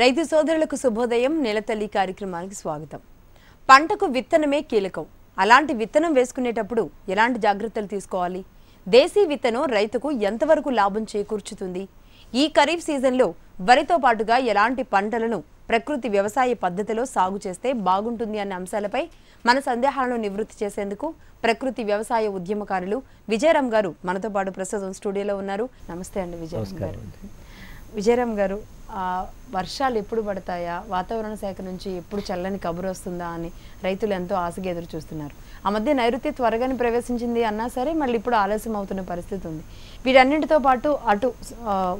రైతు సోదరులకు శుభోదయం నెలతల్లి కార్యక్రమానికి స్వాగతం. పంటకు విత్తనమే కీలకం. అలాంటి విత్తనం వేసుకునేటప్పుడు ఎలాంటి జాగ్రత్తలు తీసుకోవాలి? దేశీ విత్తనం రైతుకు ఎంతవరకు లాభం చేకూర్చుతుంది? ఈ ఖరీఫ్ సీజన్లో వరితో పాటుగా ఎలాంటి పంటలను ప్రకృతి వ్యవసాయ పద్ధతిలో సాగు చేస్తే బాగుంటుంది అన్న అంశాలపై మన సందేహాలను నివృత్తి చేసేందుకు ప్రకృతి వ్యవసాయ ఉద్యమకారులు విజయరామ్ గారు మనతో పాటు ప్రస్తుతం స్టూడియోలో ఉన్నారు. నమస్తే అండి విజయరామ్ గారు. విజయరామ్ గారు వర్షాలు ఎప్పుడు పడతాయా? వాతావరణ శాఖ నుంచి ఎప్పుడు చల్లని కబురు వస్తుందా అని రైతులు ఎంతో ఆశగా ఎదురు చూస్తున్నారు. ఆ మధ్య నైరుతి త్వరగానే ప్రవేశించింది అన్నా సరే మళ్ళీ ఇప్పుడు ఆలస్యం అవుతున్న పరిస్థితి ఉంది. వీటన్నింటితో పాటు అటు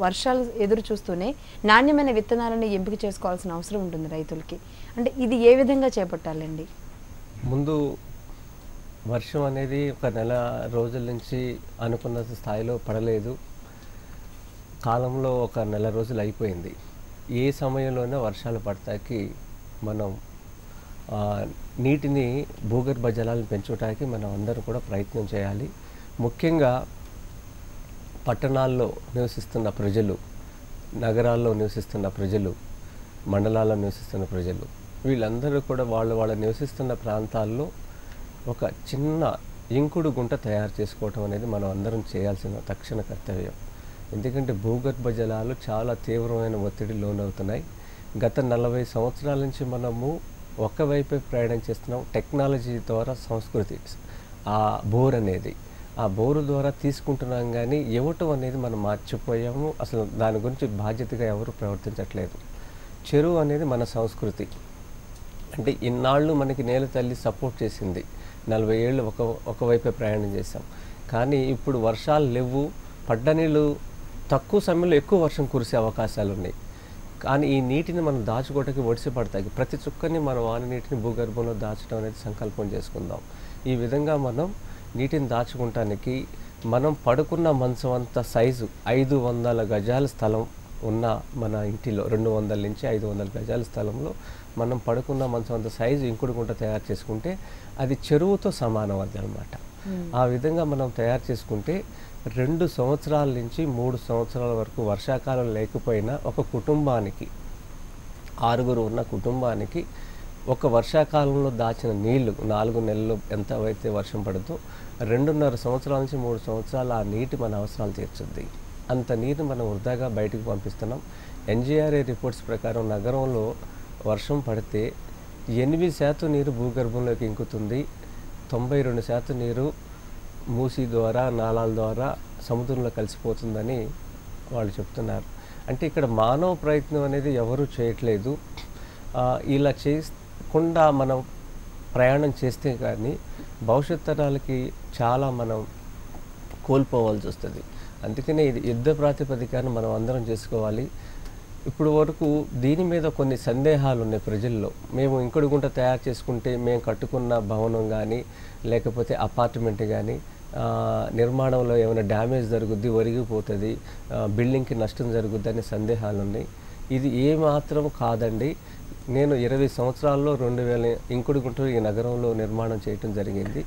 వర్షాలు ఎదురు చూస్తూనే నాణ్యమైన విత్తనాలను ఎంపిక చేసుకోవాల్సిన అవసరం ఉంటుంది రైతులకి. అంటే ఇది ఏ విధంగా చేపట్టాలండి? ముందు వర్షం అనేది ఒక నెల రోజుల నుంచి అనుకున్న స్థాయిలో పడలేదు. కాలంలో ఒక నెల రోజులు అయిపోయింది. ఏ సమయంలోనే వర్షాలు పడతాకి మనం నీటిని భూగర్భ జలాలను పెంచడానికి మనం అందరం కూడా ప్రయత్నం చేయాలి. ముఖ్యంగా పట్టణాల్లో నివసిస్తున్న ప్రజలు నగరాల్లో నివసిస్తున్న ప్రజలు మండలాల్లో నివసిస్తున్న ప్రజలు వీళ్ళందరూ కూడా వాళ్ళు వాళ్ళ నివసిస్తున్న ప్రాంతాల్లో ఒక చిన్న ఇంకుడు గుంట తయారు చేసుకోవటం అనేది మనం అందరం చేయాల్సిన తక్షణ కర్తవ్యం. ఎందుకంటే భూగర్భ జలాలు చాలా తీవ్రమైన ఒత్తిడి లోనవుతున్నాయి. గత నలభై సంవత్సరాల నుంచి మనము ఒకవైపే ప్రయాణం చేస్తున్నాం టెక్నాలజీ ద్వారా సంస్కృతి ఆ బోర్ అనేది. ఆ బోరు ద్వారా తీసుకుంటున్నాం కానీ ఇవ్వటం అనేది మనం మర్చిపోయాము. అసలు దాని గురించి బాధ్యతగా ఎవరు ప్రవర్తించట్లేదు. చెరువు అనేది మన సంస్కృతి. అంటే ఇన్నాళ్ళు మనకి నేల తల్లి సపోర్ట్ చేసింది. నలభై ఏళ్ళు ఒక ఒకవైపే ప్రయాణం చేసాం కానీ ఇప్పుడు వర్షాలు లేవు పడ్డ నీళ్ళు తక్కువ సమయంలో ఎక్కువ వర్షం కురిసే అవకాశాలు ఉన్నాయి కానీ ఈ నీటిని మనం దాచుకోవడానికి ఒడిసి పడతాయి. ప్రతి చుక్కని మన వాన నీటిని భూగర్భంలో దాచడం అనేది సంకల్పం చేసుకుందాం. ఈ విధంగా మనం నీటిని దాచుకుంటానికి మనం పడుకున్న మంచం అంత సైజు ఐదు వందల గజాల స్థలం ఉన్న మన ఇంటిలో రెండు వందల నుంచి ఐదు వందల గజాల స్థలంలో మనం పడుకున్న మంచం అంత సైజు ఇంకుడు గుంట తయారు చేసుకుంటే అది చెరువుతో సమానం అది అనమాట ఆ విధంగా మనం తయారు చేసుకుంటే రెండు సంవత్సరాల నుంచి మూడు సంవత్సరాల వరకు వర్షాకాలం లేకపోయినా ఒక కుటుంబానికి ఆరుగురు ఉన్న కుటుంబానికి ఒక వర్షాకాలంలో దాచిన నీళ్ళు నాలుగు నెలలు ఎంత అయితే వర్షం పడుతూ రెండున్నర సంవత్సరాల నుంచి మూడు సంవత్సరాలు ఆ నీటి మన అవసరాలు తీర్చుద్ది. అంత నీరు మనం వృధాగా బయటకు పంపిస్తున్నాం. ఎన్జీఆర్ఏ రిపోర్ట్స్ ప్రకారం నగరంలో వర్షం పడితే ఎనిమిది శాతం నీరు భూగర్భంలోకి ఇంకుతుంది. తొంభై రెండు శాతం నీరు మూసి ద్వారా నాళాల ద్వారా సముద్రంలో కలిసిపోతుందని వాళ్ళు చెప్తున్నారు. అంటే ఇక్కడ మానవ ప్రయత్నం అనేది ఎవరు చేయట్లేదు. ఇలా చేయకుండా మనం ప్రయాణం చేస్తే కానీ భవిష్యత్ తరాలకి చాలా మనం కోల్పోవాల్సి వస్తుంది. అందుకనే ఇది యుద్ధ ప్రాతిపదికాన్ని మనం అందరం చేసుకోవాలి. ఇప్పుడు వరకు దీని మీద కొన్ని సందేహాలు ఉన్నాయి ప్రజల్లో. మేము ఇంకుడు గుంట తయారు చేసుకుంటే మేము కట్టుకున్న భవనం కానీ లేకపోతే అపార్ట్మెంట్ కానీ నిర్మాణంలో ఏమైనా డ్యామేజ్ జరుగుద్ది ఒరిగిపోతుంది బిల్డింగ్కి నష్టం జరుగుద్ది అనే సందేహాలు ఉన్నాయి ఇది ఏ మాత్రం కాదండి. నేను ఇరవై సంవత్సరాల్లో రెండు వేల ఇంకుడు గుంటూరు ఈ నగరంలో నిర్మాణం చేయటం జరిగింది.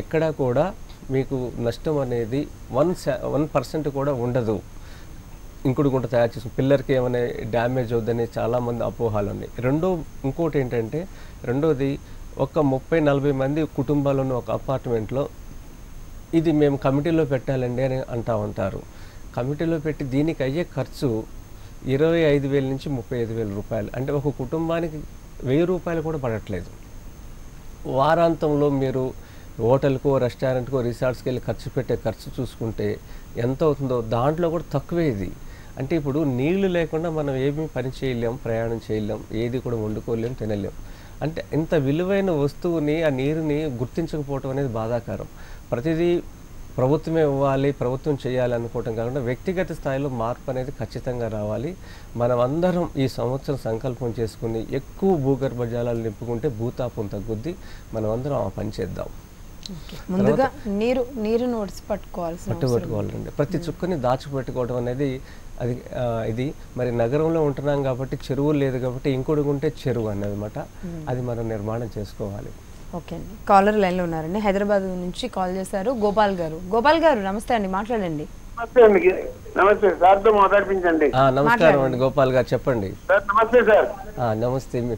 ఎక్కడా కూడా మీకు నష్టం అనేది వన్ వన్ పర్సెంట్ కూడా ఉండదు. ఇంకుడు గుంట తయారు చేసిన పిల్లర్కి ఏమైనా డ్యామేజ్ అవుద్దని చాలామంది అపోహాలు ఉన్నాయి రెండో ఇంకోటి ఏంటంటే రెండోది ఒక ముప్పై నలభై మంది కుటుంబాలను ఒక అపార్ట్మెంట్లో ఇది మేము కమిటీలో పెట్టాలండి అని అంటా ఉంటారు. కమిటీలో పెట్టి దీనికి అయ్యే ఖర్చు ఇరవై ఐదు వేల నుంచి ముప్పై ఐదు వేల రూపాయలు. అంటే ఒక కుటుంబానికి వెయ్యి రూపాయలు కూడా పడట్లేదు. వారాంతంలో మీరు హోటల్కో రెస్టారెంట్కో రిసార్ట్స్కి వెళ్ళి ఖర్చు పెట్టే ఖర్చు చూసుకుంటే ఎంత అవుతుందో దాంట్లో కూడా తక్కువే ఇది. అంటే ఇప్పుడు నీళ్ళు లేకుండా మనం ఏమీ పని చేయలేం ప్రయాణం చేయలేం ఏది కూడా వండుకోలేం తినలేం. అంటే ఇంత విలువైన వస్తువుని ఆ నీరుని గుర్తించకపోవటం అనేది బాధాకరం. ప్రతిదీ ప్రభుత్వమే ఇవ్వాలి ప్రభుత్వం చేయాలి అనుకోవటం కాకుండా వ్యక్తిగత స్థాయిలో మార్పు అనేది ఖచ్చితంగా రావాలి. మనం అందరం ఈ సంవత్సరం సంకల్పం చేసుకుని ఎక్కువ భూగర్భ జలాలు నింపుకుంటే భూతాపం తగ్గుద్ది. మనం అందరం ఆ పని చేద్దాం. ముందుగా నీరు నీరును ఒడిసి పట్టుకోవాల్సిన అవసరం పట్టుబట్టుకోవాలండి. ప్రతి చుక్కని దాచిపెట్టుకోవడం అనేది అది ఇది మరి నగరంలో ఉంటున్నాం కాబట్టి చెరువు లేదు కాబట్టి ఇంకోటి ఉంటే చెరువు అన్నమాట అది మనం నిర్మాణం చేసుకోవాలి. ఓకే అండి. కాలర్ లైన్లో ఉన్నారండి. హైదరాబాద్ నుంచి కాల్ చేశారు గోపాల్ గారు. గోపాల్ గారు నమస్తే అండి మాట్లాడండి. నమస్తే అండి. నమస్తే సార్తో మాట్లాడిపించండి. ఆ, నమస్కారం అండి గోపాల్ గారు చెప్పండి. సార్ నమస్తే సార్. ఆ, నమస్తే మీ-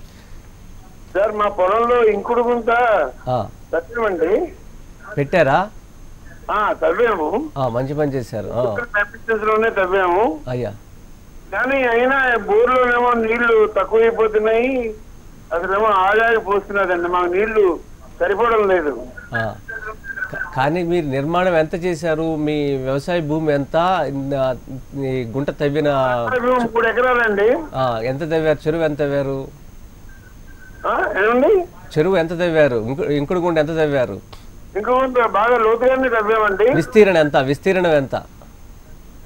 సార్ మా పొలంలో ఇంకుడు గుంత ఆ, తవ్వామండి పెట్టారా? ఆ, తవ్వాము. ఆ, మంచి పని చేశారు. ఆ, ఇక్కడ లోనే తవ్వాము. అయ్యా. కానీ అయినా బోర్లోనేమో నీళ్ళు తక్కువైపోతున్నాయి. అసలేమో ఆదాయ పోస్తున్నదండి. మాకు నీళ్ళు సరిపోవడం లేదు. కానీ మీరు నిర్మాణం ఎంత చేశారు? మీ వ్యవసాయ భూమి ఎంత? గుంట తవ్విన మూడు ఎకరాలండి. ఎంత తవ్వారు? చెరువు ఎంత తవ్వారు? చెరువు ఎంత తవ్వారు? ఇంకు ఇంకుడు గుంట ఎంత తవ్వారు? ఇంకో గుంత బాగా లోతుగానే తవ్వామండి. విస్తీర్ణం ఎంత? విస్తీర్ణం ఎంత విస్తీర్ణం మూడు బై నాలుగు అండి ఆ,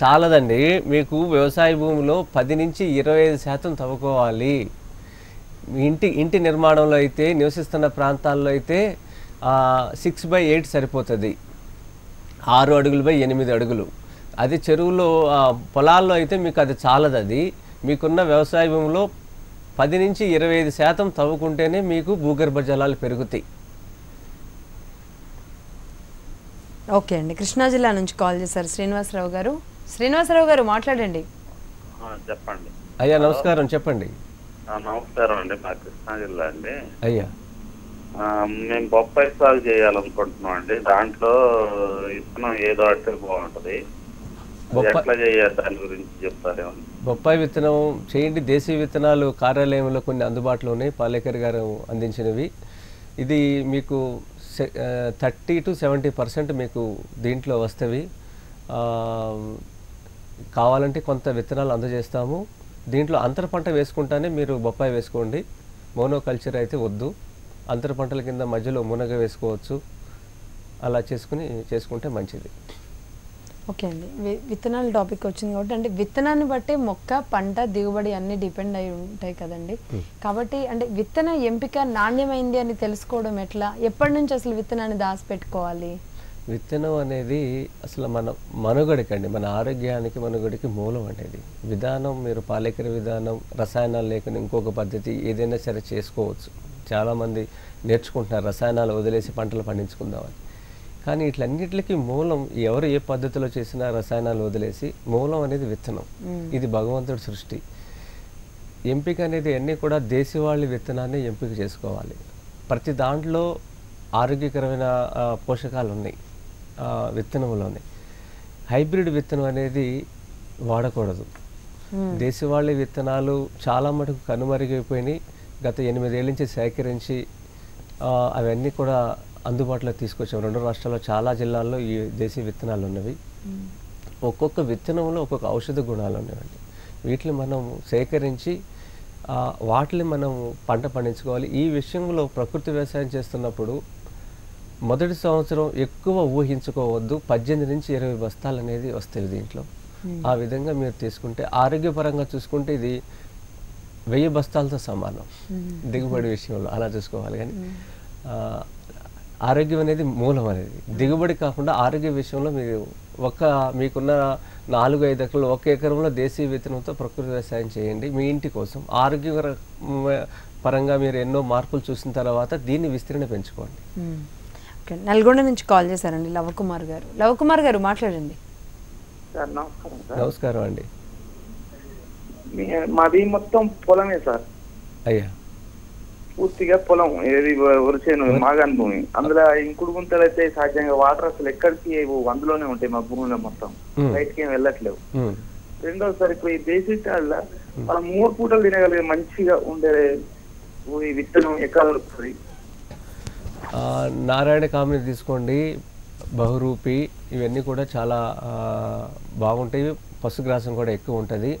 చాలదండి. మీకు వ్యవసాయ భూమిలో పది నుంచి ఇరవై ఐదు శాతం తవ్వుకోవాలి. ఇంటి ఇంటి నిర్మాణంలో అయితే నివసిస్తున్న ప్రాంతాల్లో అయితే సిక్స్ బై ఎయిట్ సరిపోతుంది. ఆరు అడుగులు బై ఎనిమిది అడుగులు. అది చెరువులో పొలాల్లో అయితే మీకు అది చాలదు అది మీకున్న వ్యవసాయ భూమిలో పది నుంచి ఇరవై ఐదు శాతం తవ్వుకుంటేనే మీకు భూగర్భ జలాలు పెరుగుతాయి. ఓకే అండి. కృష్ణా జిల్లా నుంచి కాల్ చేశారు శ్రీనివాసరావు గారు. శ్రీనివాసరావు గారు మాట్లాడండి. ఆ, చెప్పండి. అయ్యా నమస్కారం చెప్పండి. ఆ, నమస్కారం అండి. మా కృష్ణా జిల్లా అండి. అయ్యా. ఆ, మేము బొప్పాయి సాగు చేయాలనుకుంటున్నాం అండి. దాంట్లో విత్తనం ఏదో అంటే బాగుంటది. ఎట్లా చేయాలి? దాని గురించి చెప్తారేమో బొప్పాయి విత్తనం చేయండి. దేశీయ విత్తనాలు కార్యాలయంలో కొన్ని అందుబాటులో ఉన్నాయి. పాలేకర్ గారు అందించినవి. ఇది మీకు థర్టీ టు సెవెంటీ పర్సెంట్ మీకు దీంట్లో వస్తవి. కావాలంటే కొంత విత్తనాలు అందజేస్తాము. దీంట్లో అంతర పంట వేసుకుంటానే మీరు బొప్పాయి వేసుకోండి. మోనోకల్చర్ అయితే వద్దు. అంతర పంటల కింద మధ్యలో మునగ వేసుకోవచ్చు. అలా చేసుకుని చేసుకుంటే మంచిది. ఓకే అండి. విత్తనాల టాపిక్ వచ్చింది కాబట్టి అంటే విత్తనాన్ని బట్టే మొక్క పంట దిగుబడి అన్ని డిపెండ్ అయి ఉంటాయి కదండి. కాబట్టి అంటే విత్తన ఎంపిక నాణ్యమైంది అని తెలుసుకోవడం ఎట్లా? ఎప్పటి నుంచి అసలు విత్తనాన్ని దాచిపెట్టుకోవాలి? విత్తనం అనేది అసలు మన మనుగడకండి. మన ఆరోగ్యానికి మనుగడికి మూలం అనేది విధానం మీరు పాలేకర విధానం రసాయనాలు లేకుండా ఇంకొక పద్ధతి ఏదైనా సరే చేసుకోవచ్చు. చాలామంది నేర్చుకుంటున్నారు రసాయనాలు వదిలేసి పంటలు పండించుకుందామని. కానీ ఇట్లన్నిటికీ మూలం ఎవరు ఏ పద్ధతిలో చేసినా రసాయనాలు వదిలేసి మూలం అనేది విత్తనం. ఇది భగవంతుడి సృష్టి. ఎంపిక అనేది అన్నీ కూడా దేశవాళీ విత్తనాన్ని ఎంపిక చేసుకోవాలి. ప్రతి దాంట్లో ఆరోగ్యకరమైన పోషకాలు ఉన్నాయి విత్తనంలోనే. హైబ్రిడ్ విత్తనం అనేది వాడకూడదు. దేశవాళీ విత్తనాలు చాలా మటుకు కనుమరుగైపోయినాయి. గత ఎనిమిదేళ్ళ నుంచి సేకరించి అవన్నీ కూడా అందుబాటులో తీసుకొచ్చాం. రెండు రాష్ట్రాల్లో చాలా జిల్లాల్లో ఈ దేశీయ విత్తనాలు ఉన్నవి. ఒక్కొక్క విత్తనంలో ఒక్కొక్క ఔషధ గుణాలు ఉన్నాయండి వీటిని మనం సేకరించి వాటిని మనం పంట పండించుకోవాలి. ఈ విషయంలో ప్రకృతి వ్యవసాయం చేస్తున్నప్పుడు మొదటి సంవత్సరం ఎక్కువ ఊహించుకోవద్దు. పద్దెనిమిది నుంచి ఇరవై బస్తాలు అనేది వస్తాయి దీంట్లో. ఆ విధంగా మీరు తీసుకుంటే ఆరోగ్యపరంగా చూసుకుంటే ఇది వెయ్యి బస్తాలతో సమానం. దిగుబడి విషయంలో అలా చూసుకోవాలి కానీ ఆరోగ్యం అనేది మూలం అనేది. దిగుబడి కాకుండా ఆరోగ్య విషయంలో మీరు ఒక మీకున్న నాలుగు ఐదు ఎకరాలు ఒక ఎకరంలో దేశీయ విత్తనంతో ప్రకృతి వ్యవసాయం చేయండి. మీ ఇంటి కోసం. ఆరోగ్య పరంగా మీరు ఎన్నో మార్పులు చూసిన తర్వాత దీన్ని విస్తీర్ణ పెంచుకోండి. ఓకే. నల్గొండ నుంచి కాల్ చేశారండి లవకుమార్ గారు. లవకుమార్ గారు మాట్లాడండి. నమస్కారం సార్. నమస్కారం అండి. మాది మొత్తం పొలమే సార్. అయ్యా. పూర్తిగా పొలం ఏది వరిసేను మాగాన్ భూమి. అందులో ఇంకుడు గుంతలు అయితే సహజంగా వాటర్ అసలు ఎక్కడికి అందులోనే ఉంటాయి మా భూమిలో మొత్తం. బయటకి ఏం వెళ్ళట్లేవు. రెండోసారి ఇప్పుడు ఈ దేశీ కాళ్ళ మనం మూడు పూటలు తినగలిగే మంచిగా ఉండే ఈ విత్తనం ఎక్కడ దొరుకుతుంది? ఆ, నారాయణ కామిని తీసుకోండి బహురూపి ఇవన్నీ కూడా చాలా బాగుంటాయి. పశుగ్రాసం కూడా ఎక్కువ ఉంటుంది.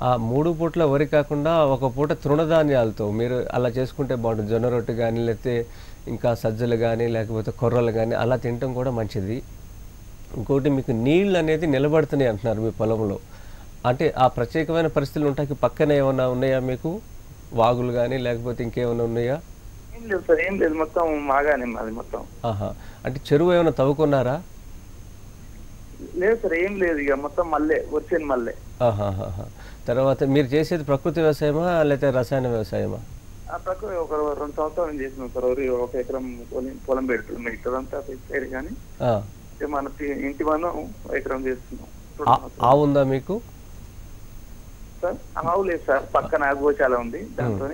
ఆ మూడు పూట్ల వరి కాకుండా ఒక పూట తృణధాన్యాలతో మీరు అలా చేసుకుంటే బాగుంటుంది. జొన్న రొట్టె కానీ లేకపోతే ఇంకా సజ్జలు కానీ లేకపోతే కొర్రలు కానీ అలా తినటం కూడా మంచిది. ఇంకోటి మీకు నీళ్ళు అనేది నిలబడుతున్నాయి అంటున్నారు మీ పొలంలో. అంటే ఆ ప్రత్యేకమైన పరిస్థితులు ఉంటాయి పక్కన ఏమైనా ఉన్నాయా మీకు? వాగులు కానీ లేకపోతే ఇంకేమైనా ఉన్నాయా? ఏం లేదు సార్ ఏం లేదు. మొత్తం మాగానే మాది మొత్తం. ఆహా. అంటే చెరువు ఏమైనా తవ్వుకున్నారా? లేదు సార్ ఏం లేదు ఇక. మొత్తం మళ్ళీ వచ్చేది మళ్ళీ ఆహాహాహా. తర్వాత మీరు చేసేది ప్రకృతి వ్యవసాయమా లేకపోతే రసాయన వ్యవసాయమా? ఆ ప్రకారం ఒక రెండు సంవత్సరాలు చేసినాం సార్ ఒక ఎకరం పొలం పొలం పెడుతుంది మిగతాదంతా సైడ్ కానీ మన ఇంటి మనం ఎకరం చేస్తున్నాం. ఆవు ఉందా మీకు? సార్ ఆవు లేదు సార్. పక్కన గోశాల ఉంది. దాంతో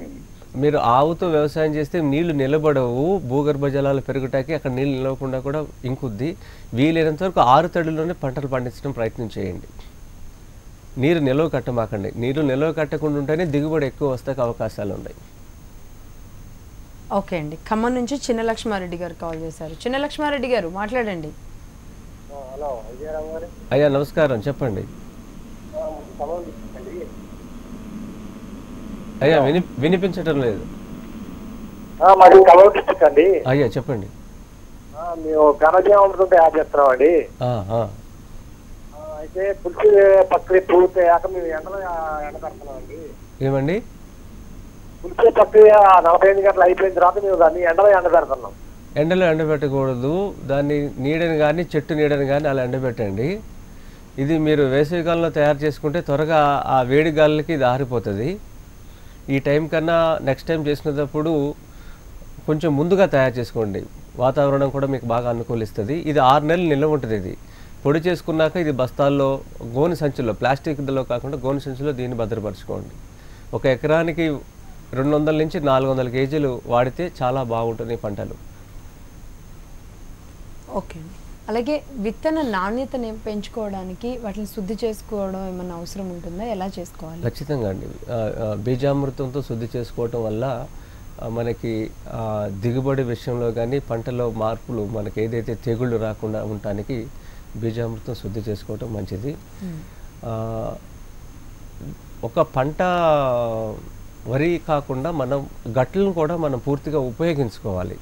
మీరు ఆవుతో వ్యవసాయం చేస్తే నీళ్ళు నిలబడవు. భూగర్భ జలాలు పెరుగుటాకి అక్కడ నీళ్ళు నిలవకుండా కూడా ఇంకుద్ది. వీలైనంత వరకు ఆరు తడుల్లోనే పంటలు పండించడం ప్రయత్నం చేయండి. నీరు నిలవ కట్టమాకండి. నీరు నిలవ కట్టకుండా ఉంటేనే దిగుబడి ఎక్కువ వస్తాకి అవకాశాలు ఉన్నాయి ఓకే అండి. ఖమ్మం నుంచి చిన్న లక్ష్మారెడ్డి గారు కాల్ చేశారు. చిన్న లక్ష్మారెడ్డి గారు మాట్లాడండి. హలో అయ్యా నమస్కారం. చెప్పండి. అయ్యా విని వినిపించటం లేదు. మాది అండి. అయ్యా చెప్పండి. ఆ, మేము ఘనజీవామృతంతో యాడ్ ఆ. ఆ, అయితే పులిసి పూర్తయ్యాక మేము ఎండలో ఎండబెడుతున్నామండి ఏమండి? పులిసే ప్రక్రియ నలభై ఐదు గంటలు అయిపోయిన తర్వాత మేము దాన్ని ఎండలో ఎండబెడుతున్నాం ఎండలో ఎండబెట్టకూడదు దాన్ని నీడని కానీ చెట్టు నీడని కానీ అలా ఎండబెట్టండి ఇది మీరు వేసవికాలంలో తయారు చేసుకుంటే త్వరగా ఆ వేడి గాలికి ఇది ఆరిపోతుంది. ఈ టైం కన్నా నెక్స్ట్ టైం చేసుకునేటప్పుడు కొంచెం ముందుగా తయారు చేసుకోండి. వాతావరణం కూడా మీకు బాగా అనుకూలిస్తుంది. ఇది ఆరు నెలలు నిల్వ ఉంటుంది ఇది. పొడి చేసుకున్నాక ఇది బస్తాల్లో గోని సంచుల్లో ప్లాస్టిక్లో కాకుండా గోని సంచుల్లో దీన్ని భద్రపరచుకోండి. ఒక ఎకరానికి రెండు వందల నుంచి నాలుగు వందల కేజీలు వాడితే చాలా బాగుంటుంది పంటలు. ఓకే అలాగే విత్తన నాణ్యతని పెంచుకోవడానికి వాటిని శుద్ధి చేసుకోవడం ఏమన్నా అవసరం ఉంటుందా? ఎలా చేసుకోవాలి? ఖచ్చితంగా అండి. బీజామృతంతో శుద్ధి చేసుకోవటం వల్ల మనకి దిగుబడి విషయంలో కానీ పంటలో మార్పులు మనకి ఏదైతే తెగుళ్ళు రాకుండా ఉండటానికి బీజామృతం శుద్ధి చేసుకోవటం మంచిది. ఒక పంట వరి కాకుండా మనం గట్లను కూడా మనం పూర్తిగా ఉపయోగించుకోవాలి.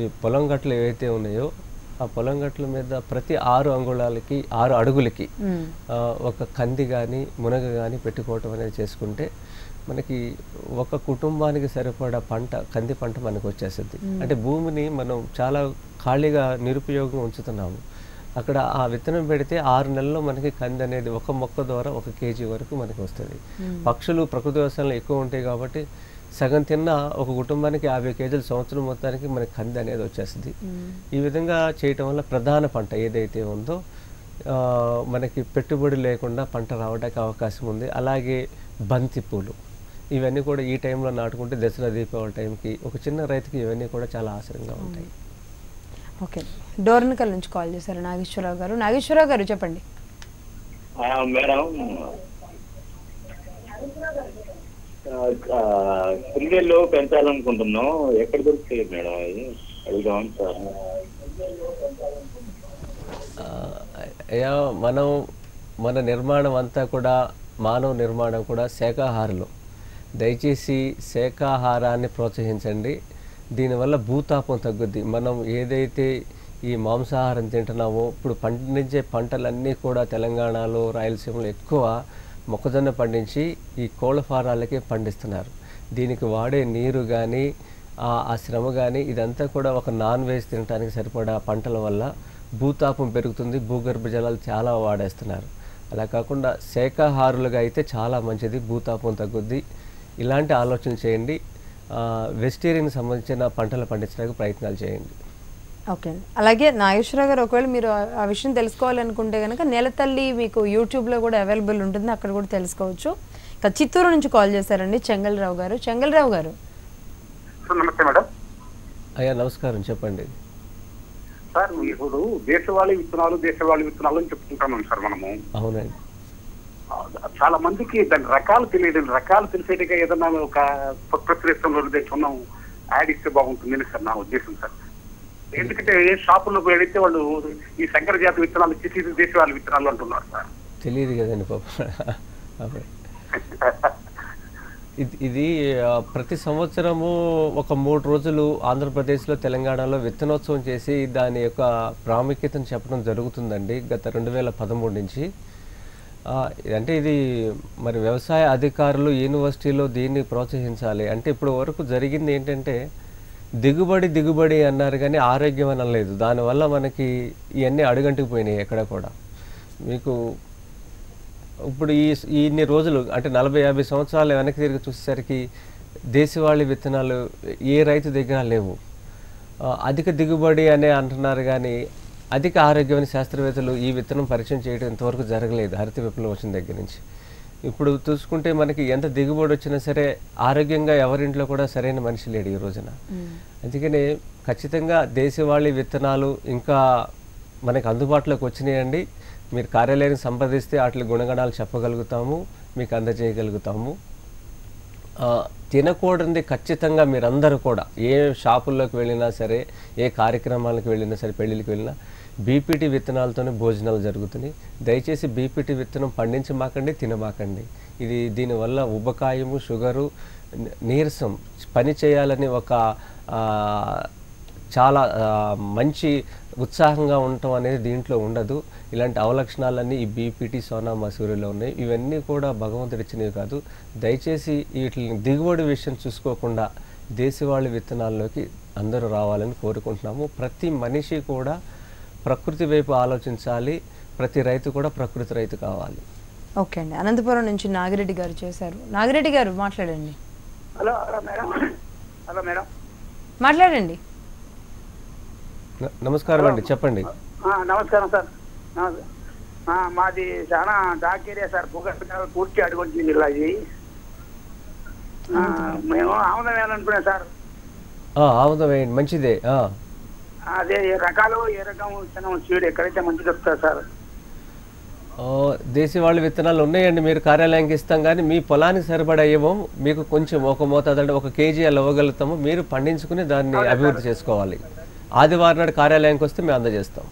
ఈ పొలం గట్లు ఏవైతే ఉన్నాయో ఆ పొలం గట్ల మీద ప్రతి ఆరు అంగుళాలకి ఆరు అడుగులకి ఒక కంది కానీ మునగ కానీ పెట్టుకోవటం అనేది చేసుకుంటే మనకి ఒక కుటుంబానికి సరిపడా పంట కంది పంట మనకు వచ్చేస్తుంది. అంటే భూమిని మనం చాలా ఖాళీగా నిరుపయోగం ఉంచుతున్నాము. అక్కడ ఆ విత్తనం పెడితే ఆరు నెలల్లో మనకి కంది అనేది ఒక మొక్క ద్వారా ఒక కేజీ వరకు మనకి వస్తుంది. పక్షులు ప్రకృతి వ్యవసాయంలో ఎక్కువ ఉంటాయి కాబట్టి సగం తిన్న ఒక కుటుంబానికి యాభై కేజీలు సంవత్సరం మొత్తానికి మనకి కంది అనేది వచ్చేస్తుంది. ఈ విధంగా చేయటం వల్ల ప్రధాన పంట ఏదైతే ఉందో మనకి పెట్టుబడి లేకుండా పంట రావడానికి అవకాశం ఉంది. అలాగే బంతి పూలు. ఇవన్నీ కూడా ఈ టైంలో నాటుకుంటే దసరా దీపావళి టైంకి ఒక చిన్న రైతుకి ఇవన్నీ కూడా చాలా ఆశ్చర్యంగా ఉంటాయి. ఓకే. డోర్నకల్ నుంచి కాల్ చేశారు నాగేశ్వరరావు గారు. నాగేశ్వరరావు గారు చెప్పండి. మేడం కుందేళ్ళు పెంచాలనుకుంటున్నాం. ఎక్కడ దొరుకుతాయి మేడం అది అడుగుదాం సార్? ఆ, అయ్యా మనం మన నిర్మాణం అంతా కూడా మానవ నిర్మాణం కూడా శాకాహారులు దయచేసి శాకాహారాన్ని ప్రోత్సహించండి. దీనివల్ల భూతాపం తగ్గుద్ది. మనం ఏదైతే ఈ మాంసాహారం తింటున్నామో. ఇప్పుడు పండించే పంటలన్నీ కూడా తెలంగాణలో రాయలసీమలో ఎక్కువ మొక్కజొన్న పండించి ఈ కోళ్ళ ఫారాలకే పండిస్తున్నారు. దీనికి వాడే నీరు కానీ ఆ శ్రమ కానీ ఇదంతా కూడా ఒక నాన్ వెజ్ తినడానికి సరిపడా పంటల వల్ల భూతాపం పెరుగుతుంది భూగర్భ జలాలు చాలా వాడేస్తున్నారు. అలా కాకుండా శాకాహారులుగా అయితే చాలా మంచిది భూతాపం తగ్గుద్ది. ఇలాంటి ఆలోచన చేయండి. వెజిటేరియన్కి సంబంధించిన పంటలు పండించడానికి ప్రయత్నాలు చేయండి. ఓకే. అండి అలాగే నాగేశ్వరరావు గారు ఒకవేళ మీరు ఆ- విషయం తెలుసుకోవాలనుకుంటే కనుక నెలతల్లి మీకు యూట్యూబ్లో కూడా అవైలబుల్ ఉంటుంది. అక్కడ కూడా తెలుసుకోవచ్చు. ఇంకా చిత్తూరు నుంచి కాల్ చేశారండి చెంగల్రావు గారు. చెంగల్రావు గారు. నమస్తే మేడం. అయ్యా నమస్కారం. చెప్పండి. సార్ ఇప్పుడు దేశవాళీ విత్తనాలు దేశవాళీ విత్తనాలు అని చెప్పుకుంటున్నాం సార్ మనము. అవునండి. చాలా మందికి దాని రకాలు తెలియదు. రకాలు తెలిసేట్టుగా ఏదన్నా ఒక తెచ్చుకున్నాం యాడ్ ఇస్తే బాగుంటుందని సార్ నా ఉద్దేశం సార్. ఎందుకంటే ఏ షాపుల్లో పోయి అడిగితే వాళ్ళు ఈ శంకర జాతి విత్తనాలు ఇచ్చేసి ఇది దేశవాళీ విత్తనాలు అంటున్నారు సార్. తెలియదు కదండి పాప. ఇది ప్రతి సంవత్సరము ఒక మూడు రోజులు ఆంధ్రప్రదేశ్లో తెలంగాణలో విత్తనోత్సవం చేసి దాని యొక్క ప్రాముఖ్యతను చెప్పడం జరుగుతుందండి గత రెండు వేల పదమూడు నుంచి. అంటే ఇది మరి వ్యవసాయ అధికారులు యూనివర్సిటీలో దీన్ని ప్రోత్సహించాలి. అంటే ఇప్పుడు వరకు జరిగింది ఏంటంటే దిగుబడి దిగుబడి అన్నారు కానీ ఆరోగ్యం అనలేదు. దానివల్ల మనకి ఇవన్నీ అడుగంటికి పోయినాయి ఎక్కడ కూడా. మీకు ఇప్పుడు ఈ ఇన్ని రోజులు అంటే నలభై యాభై సంవత్సరాలు వెనక్కి తిరిగి చూసేసరికి దేశవాళీ విత్తనాలు ఏ రైతు దగ్గర లేవు. అధిక దిగుబడి అనే అంటున్నారు కానీ అధిక ఆరోగ్యమైన శాస్త్రవేత్తలు ఈ విత్తనం పరిచయం చేయడం ఇంతవరకు జరగలేదు. హరిత విప్లవం వచ్చిన దగ్గర నుంచి. ఇప్పుడు చూసుకుంటే మనకి ఎంత దిగుబడి వచ్చినా సరే ఆరోగ్యంగా ఎవరింట్లో కూడా సరైన మనిషి లేడు ఈ రోజున. అందుకనే ఖచ్చితంగా దేశవాళీ విత్తనాలు ఇంకా మనకి అందుబాటులోకి వచ్చినాయండి. మీరు కార్యాలయానికి సంప్రదిస్తే వాటి గుణగణాలు చెప్పగలుగుతాము మీకు అందజేయగలుగుతాము. తినకూడనిది ఖచ్చితంగా మీరందరూ కూడా ఏ షాపుల్లోకి వెళ్ళినా సరే ఏ కార్యక్రమాలకు వెళ్ళినా సరే పెళ్ళిళ్ళకి వెళ్ళినా బీపీటీ విత్తనాలతోనే భోజనాలు జరుగుతున్నాయి. దయచేసి బీపీటీ విత్తనం పండించమాకండి తినమాకండి. ఇది దీనివల్ల ఉబకాయము షుగరు నీరసం పని చేయాలని ఒక చాలా మంచి ఉత్సాహంగా ఉండటం అనేది దీంట్లో ఉండదు. ఇలాంటి అవలక్షణాలన్నీ ఈ బీపీటీ సోనా మసూరిలో ఉన్నాయి. ఇవన్నీ కూడా భగవంతుడు ఇచ్చినవి కాదు. దయచేసి వీటిని దిగుబడి విషయం చూసుకోకుండా దేశవాళీ విత్తనాల్లోకి అందరూ రావాలని కోరుకుంటున్నాము. ప్రతి మనిషి కూడా ప్రకృతి వైపు ఆలోచించాలి. ప్రతి రైతు కూడా ప్రకృతి రైతు కావాలి. ఓకే అండి. అనంతపురం నుంచి నాగిరెడ్డి గారు చేశారు. నాగిరెడ్డి గారు మాట్లాడండి. Hello hello madam. Hello madam. మాట్లాడండి. నమస్కారం అండి. చెప్పండి. ఆ, నమస్కారం సార్. మాది చాలా డాక్ ఏరియా సార్. భూగర్భ పూర్తి అడుగుంటుంది జిల్లా ఇది. మేము ఆముదం వేయాలనుకున్నాం సార్. ఆ, ఆముదం వేయండి. మంచిదే. ఆ. అదే రకాలు ఏ రకం విత్తనం సీడ్ ఎక్కడైతే మంచి దొరుకుతుంది సార్. ఆ, దేశవాళీ విత్తనాలు ఉన్నాయండి మీరు కార్యాలయానికి ఇస్తాం కానీ మీ పొలానికి సరిపడా ఏమో మీకు కొంచెం ఒక మోతాదు అంటే ఒక కేజీ అలా ఇవ్వగలుగుతాము. మీరు పండించుకుని దాన్ని అభివృద్ధి చేసుకోవాలి. ఆదివారం నాడు కార్యాలయానికి వస్తే మేము అందజేస్తాం.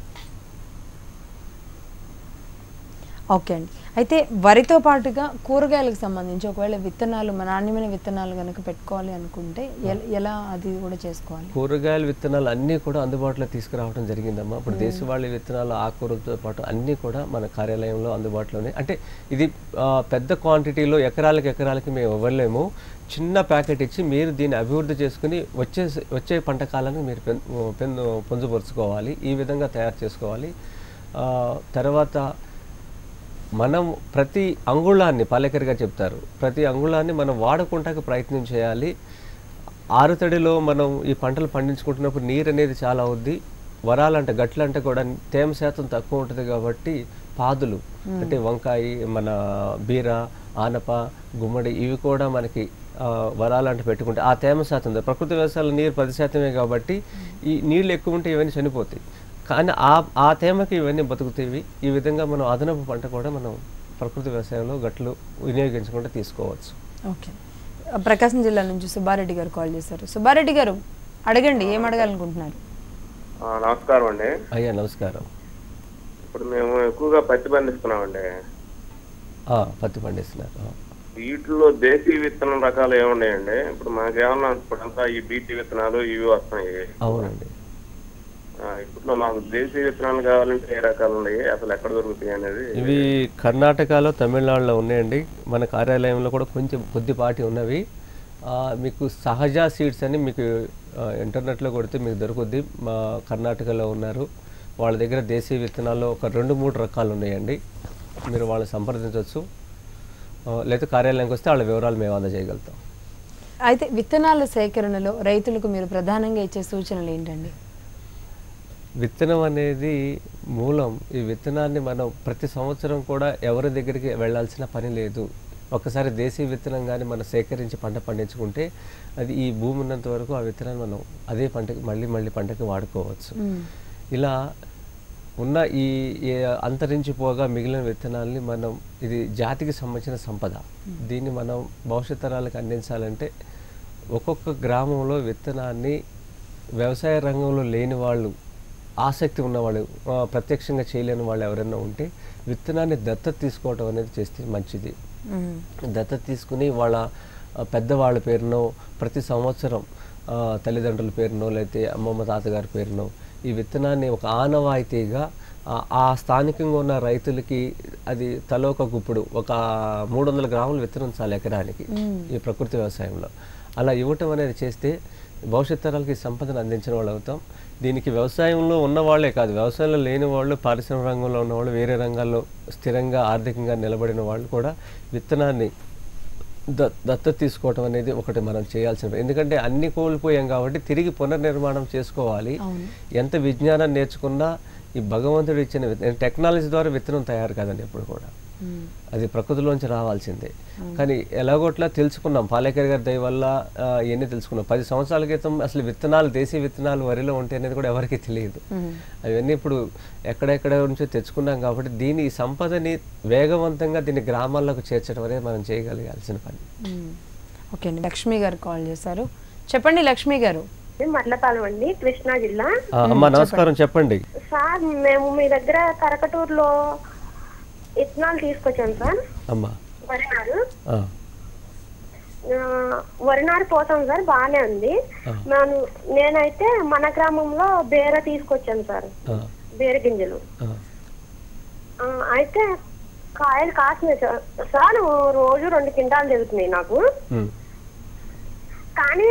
ఓకే అండి. అయితే వరితో పాటుగా కూరగాయలకు సంబంధించి ఒకవేళ విత్తనాలు మన నాణ్యమైన విత్తనాలు కనుక పెట్టుకోవాలి అనుకుంటే ఎల- అది కూడా చేసుకోవాలి? కూరగాయల విత్తనాలు అన్నీ కూడా అందుబాటులో తీసుకురావడం జరిగిందమ్మా. ఇప్పుడు దేశవాళీ విత్తనాలు ఆకుకూరలతో పాటు అన్నీ కూడా మన కార్యాలయంలో అందుబాటులోనే. అంటే ఇది పెద్ద క్వాంటిటీలో ఎకరాలకి ఎకరాలకి మేము ఇవ్వలేము. చిన్న ప్యాకెట్ ఇచ్చి మీరు దీన్ని అభివృద్ధి చేసుకుని వచ్చే వచ్చే పంట కాలానికి మీరు పెన్ పొందుపరుచుకోవాలి. ఈ విధంగా తయారు చేసుకోవాలి. తర్వాత మనం ప్రతి అంగుళాన్ని పాలేకరిగా చెప్తారు ప్రతి అంగుళాన్ని మనం వాడుకుంటానికి ప్రయత్నం చేయాలి. ఆరుతడిలో మనం ఈ పంటలు పండించుకుంటున్నప్పుడు నీరు అనేది చాలా అవుద్ది. వరాలంటే గట్లంటే కూడా తేమ శాతం తక్కువ ఉంటుంది కాబట్టి పాదులు. అంటే వంకాయ మన బీర ఆనప గుమ్మడి ఇవి కూడా మనకి వరాలంటే పెట్టుకుంటే ఆ తేమ శాతం. ప్రకృతి వ్యవసాయాలు నీరు పది శాతమే కాబట్టి ఈ నీళ్ళు ఎక్కువ ఉంటే ఇవన్నీ చనిపోతాయి. కానీ ఆ ఆ తేమకి ఇవన్నీ బతుకుతాయి ఈ విధంగా మనం అదనపు పంట కూడా మనం ప్రకృతి వ్యవసాయంలో గట్లు వినియోగించకుండా తీసుకోవచ్చు. ఓకే. ప్రకాశం జిల్లా నుంచి సుబ్బారెడ్డి గారు కాల్ చేశారు. సుబ్బారెడ్డి గారు అడగండి ఏం అడగాలనుకుంటున్నారు? ఆ, నమస్కారం అండి. అయ్యా నమస్కారం. ఇప్పుడు మేము ఎక్కువగా పత్తి పండిస్తున్నామండి. ఆ, పత్తి పండిస్తున్నారు. వీటిలో దేశీ విత్తనం రకాలు ఏమున్నాయండి? ఇప్పుడు మాకేమన్నా ఇప్పుడంతా ఈ బీటీ విత్తనాలు ఇవి వస్తున్నాయి. అవునండి. ఇప్పుడు మాకు దేశీ విత్తనాలు కావాలంటే ఏ రకాలు ఉన్నాయి? అసలు ఎక్కడ దొరుకుతాయి అనేది ఇవి కర్ణాటకలో తమిళనాడులో ఉన్నాయండి. మన కార్యాలయంలో కూడా కొంచెం కొద్దిపాటి ఉన్నవి. ఆ, మీకు సహజ సీడ్స్ అని మీకు ఇంటర్నెట్లో కొడితే మీకు దొరుకుద్ది. మా కర్ణాటకలో ఉన్నారు. వాళ్ళ దగ్గర దేశీయ విత్తనాల్లో ఒక రెండు మూడు రకాలు ఉన్నాయండి. మీరు వాళ్ళని సంప్రదించవచ్చు. లేదా కార్యాలయానికి వస్తే వాళ్ళ వివరాలు మేము అందజేయగలుగుతాం. అయితే విత్తనాల సేకరణలో రైతులకు మీరు ప్రధానంగా ఇచ్చే సూచనలు ఏంటండి? విత్తనం అనేది మూలం. ఈ విత్తనాన్ని మనం ప్రతి సంవత్సరం కూడా ఎవరి దగ్గరికి వెళ్ళాల్సిన పని లేదు. ఒకసారి దేశీ విత్తనం కానీ మనం సేకరించి పంట పండించుకుంటే అది ఈ భూమి ఉన్నంత వరకు ఆ విత్తనాన్ని మనం అదే పంటకి మళ్ళీ మళ్ళీ పంటకి వాడుకోవచ్చు. ఇలా ఉన్న ఈ ఈ అంతరించిపోగా మిగిలిన విత్తనాల్ని మనం ఇది జాతికి సంబంధించిన సంపద. దీన్ని మనం భవిష్యత్ తరాలకు అందించాలంటే ఒక్కొక్క గ్రామంలో విత్తనాన్ని వ్యవసాయ రంగంలో లేని వాళ్ళు ఆసక్తి ఉన్నవాళ్ళు ప్రత్యక్షంగా చేయలేని వాళ్ళు ఎవరైనా ఉంటే విత్తనాన్ని దత్తత తీసుకోవడం అనేది చేస్తే మంచిది. మ్మ్. దత్తత తీసుకుని వాళ్ళ పెద్దవాళ్ళ పేరునో ప్రతి సంవత్సరం తల్లిదండ్రుల పేరునో లేకపోతే అమ్మమ్మ తాతగారి పేరునో ఈ విత్తనాన్ని ఒక ఆనవాయితీగా ఆ- ఆ స్థానికంగా ఉన్న రైతులకి అది తలో ఒక గుప్పుడు ఒక మూడు వందల గ్రాములు విత్తనం చాలు ఎకరానికి ఈ ప్రకృతి వ్యవసాయంలో. అలా ఇవ్వటం అనేది చేస్తే భవిష్యత్ తరాలకి సంపదను అందించిన వాళ్ళు అవుతాం. దీనికి వ్యవసాయంలో ఉన్న వాళ్ళే కాదు వ్యవసాయంలో లేని వాళ్ళు పారిశ్రామిక రంగంలో ఉన్న వాళ్ళు వేరే రంగాల్లో స్థిరంగా ఆర్థికంగా నిలబడిన వాళ్ళు కూడా విత్తనాన్ని ద దత్తత తీసుకోవటం అనేది ఒకటి మనం చేయాల్సిన. ఎందుకంటే అన్ని కోల్పోయాం కాబట్టి తిరిగి పునర్నిర్మాణం చేసుకోవాలి. ఎంత విజ్ఞానం నేర్చుకున్నా ఈ భగవంతుడు ఇచ్చిన టెక్నాలజీ ద్వారా విత్తనం తయారు కాదండి ఎప్పుడు కూడా. అది ప్రకృతిలోంచి రావాల్సిందే. కానీ ఎలాగోట్లా తెలుసుకున్నాం. పాలేకర్ గారి దయ వల్ల ఇవన్నీ తెలుసుకున్నాం. పది సంవత్సరాల క్రితం అసలు విత్తనాలు దేశీ విత్తనాలు వరిలో ఉంటాయి అనేది కూడా ఎవరికీ తెలియదు. అవన్నీ ఇప్పుడు ఎక్కడెక్కడ నుంచో తెచ్చుకున్నాం కాబట్టి దీని సంపదని వేగవంతంగా దీన్ని గ్రామాల్లోకి చేర్చడం అనేది మనం చేయగలగాల్సిన పని. ఓకే అండి. లక్ష్మి గారు కాల్ చేశారు. చెప్పండి లక్ష్మి గారు. మర్లపాలెం అండి కృష్ణా జిల్లా. అమ్మ నమస్కారం చెప్పండి. సార్ మేము మీ దగ్గర కరకటూరులో ఇత్తనాలు తీసుకొచ్చాం సార్. అమ్మా. వరినారు. వరినారు పోతాం సార్ బాగానే ఉంది. నేను నేనైతే మన గ్రామంలో బేర తీసుకొచ్చాను సార్. బేర గింజలు. అయితే కాయలు కాసినాయి సార్. సార్ రోజు రెండు కింటాలు జరుగుతున్నాయి నాకు. కానీ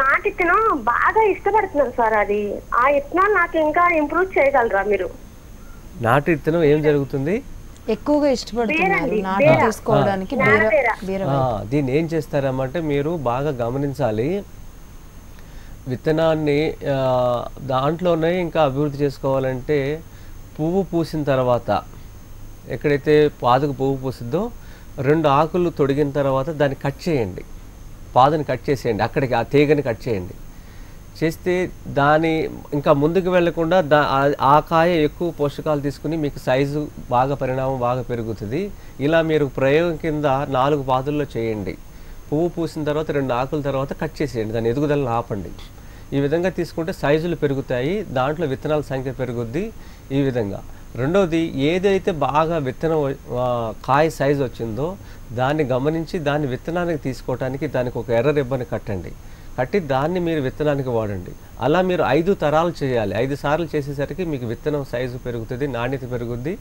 నాటి ఇత్తనం బాగా ఇష్టపడుతున్నారు సార్ అది. ఆ ఇత్తనాలు నాకు ఇంకా ఇంప్రూవ్ చేయగలరా మీరు? నాటు విత్తనం ఏం జరుగుతుంది? ఎక్కువగా ఇష్టపడుతున్నారు. నాటు. తీసుకోవడానికి దీన్ని ఏం చేస్తారమ్మంటే మీరు బాగా గమనించాలి. విత్తనాన్ని దాంట్లోనే ఇంకా అభివృద్ధి చేసుకోవాలంటే పువ్వు పూసిన తర్వాత ఎక్కడైతే పాదుకు పువ్వు పూసిద్దో రెండు ఆకులు తొడిగిన తర్వాత దాన్ని కట్ చేయండి. పాదుని కట్ చేసేయండి. అక్కడికి ఆ తీగని కట్ చేయండి. చేస్తే దాని ఇంకా ముందుకు వెళ్ళకుండా దా ఆ- కాయ ఎక్కువ పోషకాలు తీసుకుని మీకు సైజు బాగా పరిణామం బాగా పెరుగుతుంది. ఇలా మీరు ప్రయోగం కింద నాలుగు పాదుల్లో చేయండి. పువ్వు పూసిన తర్వాత రెండు ఆకుల తర్వాత కట్ చేసేయండి. దాని ఎదుగుదలను ఆపండి. ఈ విధంగా తీసుకుంటే సైజులు పెరుగుతాయి. దాంట్లో విత్తనాల సంఖ్య పెరుగుద్ది. ఈ విధంగా. రెండవది ఏదైతే బాగా విత్తనం కాయ సైజు వచ్చిందో దాన్ని గమనించి దాన్ని విత్తనానికి తీసుకోవడానికి దానికి ఒక ఎర్ర రిబ్బని కట్టండి. కట్టి దాన్ని మీరు విత్తనానికి వాడండి. అలా మీరు ఐదు తరాలు చేయాలి. ఐదు సార్లు చేసేసరికి మీకు విత్తనం సైజు పెరుగుతుంది నాణ్యత పెరుగుద్ది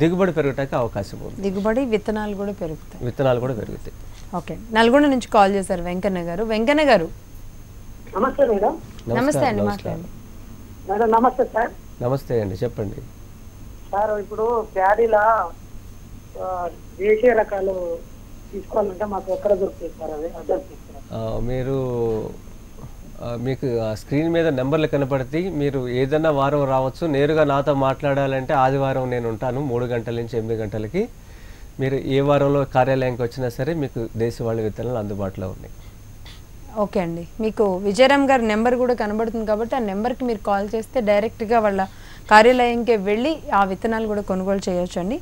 దిగుబడి పెరగటానికి అవకాశం ఉంది. దిగుబడి విత్తనాలు కూడా పెరుగుతాయి. విత్తనాలు కూడా పెరుగుతాయి. ఓకే. నల్గొండ నుంచి కాల్ చేశారు వెంకన్న గారు. వెంకన్న గారు. నమస్తే మేడం. నమస్తే అండి. మాట్లాడండి. మేడం నమస్తే సార్. నమస్తే అండి చెప్పండి. సార్ ఇప్పుడు ప్యాడీలా దేశీయ రకాలు తీసుకోవాలంటే మాకు ఎక్కడ దొరుకుతాయి సార్ అవి? ఆ, మీరు మీకు ఆ స్క్రీన్ మీద నెంబర్లు కనపడితే మీరు ఏదైనా వారం రావచ్చు. నేరుగా నాతో మాట్లాడాలంటే ఆదివారం నేను ఉంటాను మూడు గంటల నుంచి ఎనిమిది గంటలకి. మీరు ఏ వారంలో కార్యాలయానికి వచ్చినా సరే మీకు దేశవాళీ విత్తనాలు అందుబాటులో ఉన్నాయి. ఓకే అండి. మీకు విజయరామ్ గారి నెంబర్ కూడా కనబడుతుంది కాబట్టి ఆ నెంబర్కి మీరు కాల్ చేస్తే డైరెక్ట్గా వాళ్ళ కార్యాలయంకి వెళ్ళి ఆ విత్తనాలు కూడా కొనుగోలు చేయొచ్చు అండి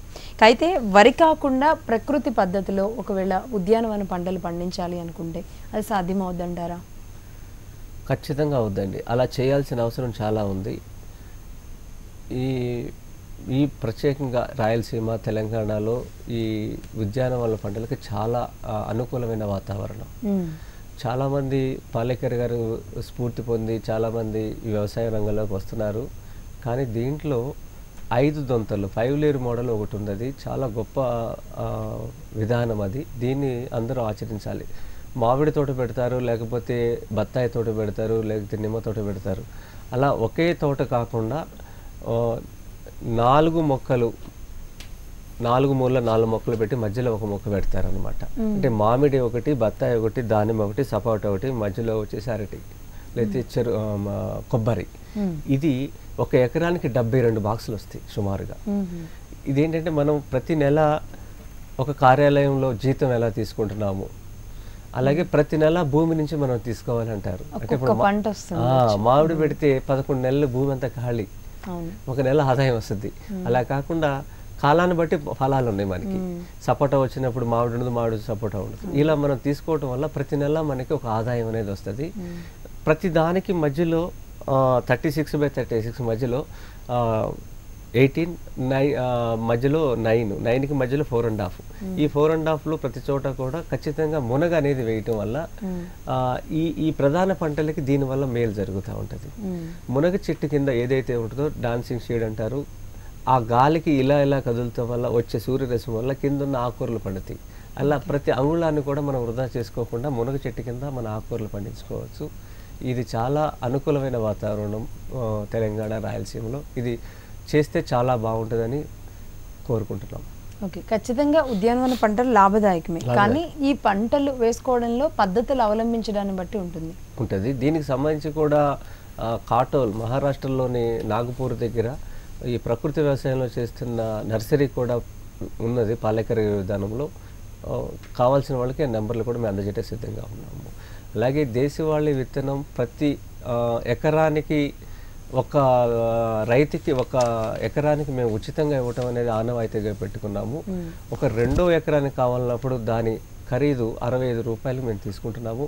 అయితే వరి కాకుండా ప్రకృతి పద్ధతిలో ఒకవేళ ఉద్యానవన పంటలు పండించాలి అనుకుంటే అది సాధ్యమవుద్దంటారా? ఖచ్చితంగా అవుద్దండి. అలా చేయాల్సిన అవసరం చాలా ఉంది. ఈ ఈ ప్రత్యేకంగా రాయలసీమ తెలంగాణలో ఈ ఉద్యానవన పంటలకు చాలా అనుకూలమైన వాతావరణం. చాలామంది పాలేకర్ గారు స్ఫూర్తి పొంది చాలామంది వ్యవసాయ రంగంలోకి వస్తున్నారు. కానీ దీంట్లో ఐదు దొంతలు ఫైవ్ లేయర్ మోడల్ ఒకటి ఉన్నది. చాలా గొప్ప విధానం అది. దీన్ని అందరూ ఆచరించాలి. మామిడి తోట పెడతారు లేకపోతే బత్తాయి తోట పెడతారు లేకపోతే నిమ్మ తోట పెడతారు. అలా ఒకే తోట కాకుండా నాలుగు మొక్కలు నాలుగు మూల నాలుగు మొక్కలు పెట్టి మధ్యలో ఒక మొక్క పెడతారు అనమాట అంటే మామిడి ఒకటి బత్తాయి ఒకటి దానిమ్మ ఒకటి సపోటా ఒకటి మధ్యలో వచ్చేసి అరటి లేకపోతే చెరు కొబ్బరి. ఇది ఒక ఎకరానికి డెబ్బై రెండు బాక్సులు వస్తాయి సుమారుగా. ఇదేంటంటే మనం ప్రతి నెల ఒక కార్యాలయంలో జీతం ఎలా తీసుకుంటున్నాము? అలాగే ప్రతి నెల భూమి నుంచి మనం తీసుకోవాలంటారు. అంటే ఇప్పుడు మామిడి పెడితే పదకొండు నెలలు భూమి అంతా ఖాళీ. ఒక నెల ఆదాయం వస్తుంది. అలా కాకుండా కాలాన్ని బట్టి ఫలాలు ఉన్నాయి మనకి. సపోటా వచ్చినప్పుడు మామిడి ఉండదు మామిడి సపోటా ఉండదు. ఇలా మనం తీసుకోవటం వల్ల ప్రతి నెల మనకి ఒక ఆదాయం అనేది వస్తుంది. ప్రతి దానికి మధ్యలో thirty six by thirty six మధ్యలో ఎయిటీన్ నైన్ మధ్యలో నైన్ నైన్కి మధ్యలో ఫోర్ అండ్ హాఫ్. ఈ ఫోర్ అండ్ హాఫ్లో ప్రతి చోట కూడా ఖచ్చితంగా మునగ అనేది వేయటం వల్ల ఈ ఈ ప్రధాన పంటలకి దీనివల్ల మేలు జరుగుతూ ఉంటుంది. మునగ చెట్టు కింద ఏదైతే ఉంటుందో డాన్సింగ్ షేడ్ అంటారు ఆ గాలికి ఇలా ఇలా కదులుతాం వల్ల వచ్చే సూర్యరశ్మి వల్ల కింద ఉన్న ఆకుకూరలు పండుతాయి. అలా ప్రతి అంగుళాన్ని కూడా మనం వృధా చేసుకోకుండా మునగ చెట్టు కింద మన ఆకుకూరలు పండించుకోవచ్చు. ఇది చాలా అనుకూలమైన వాతావరణం తెలంగాణ రాయలసీమలో. ఇది చేస్తే చాలా బాగుంటుందని కోరుకుంటున్నాం. ఓకే. ఖచ్చితంగా ఉద్యానవన పంటలు లాభదాయకమే. కానీ ఈ పంటలు వేసుకోవడంలో పద్ధతులు అవలంబించడాన్ని బట్టి ఉంటుంది. ఉంటుంది. దీనికి సంబంధించి కూడా కాటోల్ మహారాష్ట్రలోని నాగపూర్ దగ్గర ఈ ప్రకృతి వ్యవసాయంలో చేస్తున్న నర్సరీ కూడా ఉన్నది. పాలేకర విధానంలో కావాల్సిన వాళ్ళకి నెంబర్లు కూడా మేము అందజేయటే సిద్ధంగా ఉన్నాము. అలాగే దేశవాళీ విత్తనం ప్రతి ఎకరానికి ఒక రైతుకి ఒక ఎకరానికి మేము ఉచితంగా ఇవ్వటం అనేది ఆనవాయితీగా పెట్టుకున్నాము. ఒక రెండో ఎకరానికి కావాలన్నప్పుడు దాని ఖరీదు అరవై ఐదు రూపాయలు మేము తీసుకుంటున్నాము.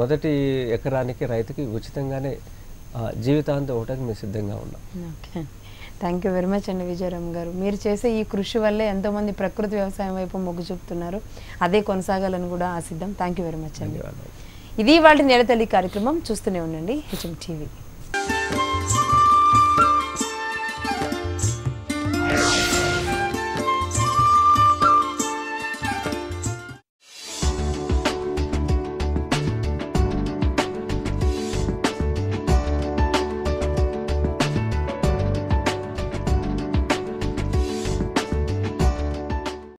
మొదటి ఎకరానికి రైతుకి ఉచితంగానే జీవితాంతం ఇవ్వడానికి మేము సిద్ధంగా ఉన్నాం. థ్యాంక్ యూ వెరీ మచ్ అండి విజయరామ్ గారు. మీరు చేసే ఈ కృషి వల్లే ఎంతోమంది ప్రకృతి వ్యవసాయం వైపు మొగ్గు చూపుతున్నారు. అదే కొనసాగాలని కూడా ఆశిద్దాం. థ్యాంక్ యూ వెరీ మచ్ అండి. ఇది వాళ్ళ నెలతల్లి కార్యక్రమం. చూస్తూనే ఉండండి. HM TV.